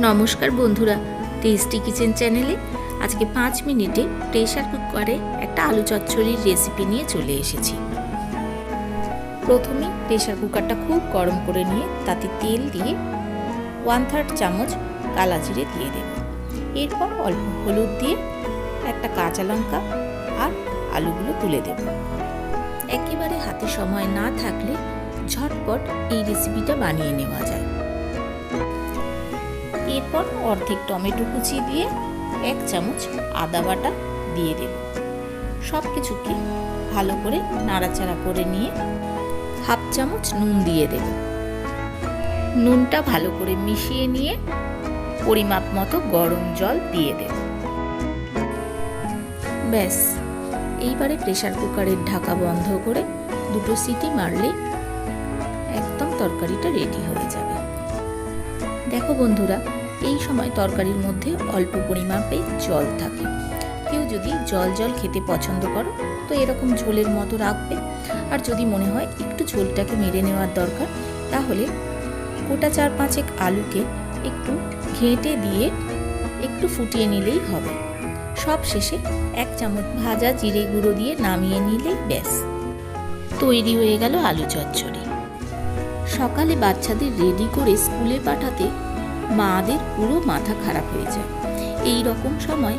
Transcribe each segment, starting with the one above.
নমস্কার বন্ধুরা, tasty kitchen চ্যানেলে আজকে পাঁচ মিনিটে প্রেশার কুকারে একটা আলু চচ্চড়ির রেসিপি নিয়ে চলে এসেছি। প্রথমে প্রেশার কুকারটা খুব গরম করে নিয়ে তাতে তেল দিয়ে ওয়ান থার্ড চামচ কালা জিরে দিয়ে দেব। এরপর অল্প হলুদ দিয়ে একটা কাঁচা লঙ্কা আর আলুগুলো তুলে দেব। একেবারে হাতে সময় না থাকলে ঝটপট এই রেসিপিটা বানিয়ে নেওয়া যায়। এরপর অর্ধেক টমেটো কুচি দিয়ে এক চামচ আদা বাটা দিয়ে দেব। সব কিছুকে ভালো করে নাড়াচাড়া করে নিয়ে হাফ চামচ নুন দিয়ে দেব। নুনটা ভালো করে মিশিয়ে নিয়ে পরিমাপ মতো গরম জল দিয়ে দেব। ব্যাস, এইবারে প্রেশার কুকারের ঢাকা বন্ধ করে দুটো সিটি মারলেই একদম তরকারিটা রেডি হয়ে যাবে। দেখো বন্ধুরা এই সময় তরকারির মধ্যে অল্প পরিমাপে জল থাকে। কেউ যদি জল জল খেতে পছন্দ করো, তো এরকম ঝোলের মতো রাখবে। আর যদি মনে হয় একটু ঝোলটাকে মেরে নেওয়ার দরকার, তাহলে গোটা চার পাঁচেক আলুকে একটু ঘেঁটে দিয়ে একটু ফুটিয়ে নিলেই হবে। সব শেষে এক চামচ ভাজা জিরে গুঁড়ো দিয়ে নামিয়ে নিলেই ব্যাস। তৈরি হয়ে গেল আলু চচ্চড়ি। সকালে বাচ্চাদের রেডি করে স্কুলে পাঠাতে মাদের পুরো মাথা খারাপ হয়ে যায়। এই রকম সময়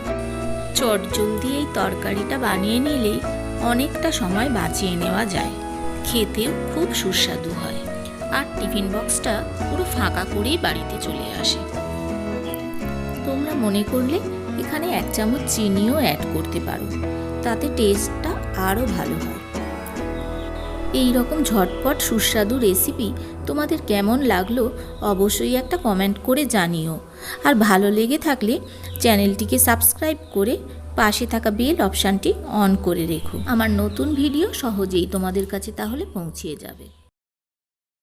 চট জলদি এই তরকারিটা বানিয়ে নিলেই অনেকটা সময় বাঁচিয়ে নেওয়া যায়। খেতেও খুব সুস্বাদু হয়। আর টিফিন বক্সটা পুরো ফাঁকা করেই বাড়িতে চলে আসে। তোমরা মনে করলে এখানে এক চামচ চিনিও অ্যাড করতে পারো। তাতে টেস্টটা আরও ভালো হয়। এই রকম ঝটপট সুস্বাদু রেসিপি তোমাদের কেমন লাগল অবশ্যই একটা কমেন্ট করে জানিও। আর ভালো লেগে থাকলে চ্যানেলটিকে সাবস্ক্রাইব করে পাশে থাকা বেল অপশানটি অন করে রেখো। আমার নতুন ভিডিও সহজেই তোমাদের কাছে তাহলে পৌঁছিয়ে যাবে।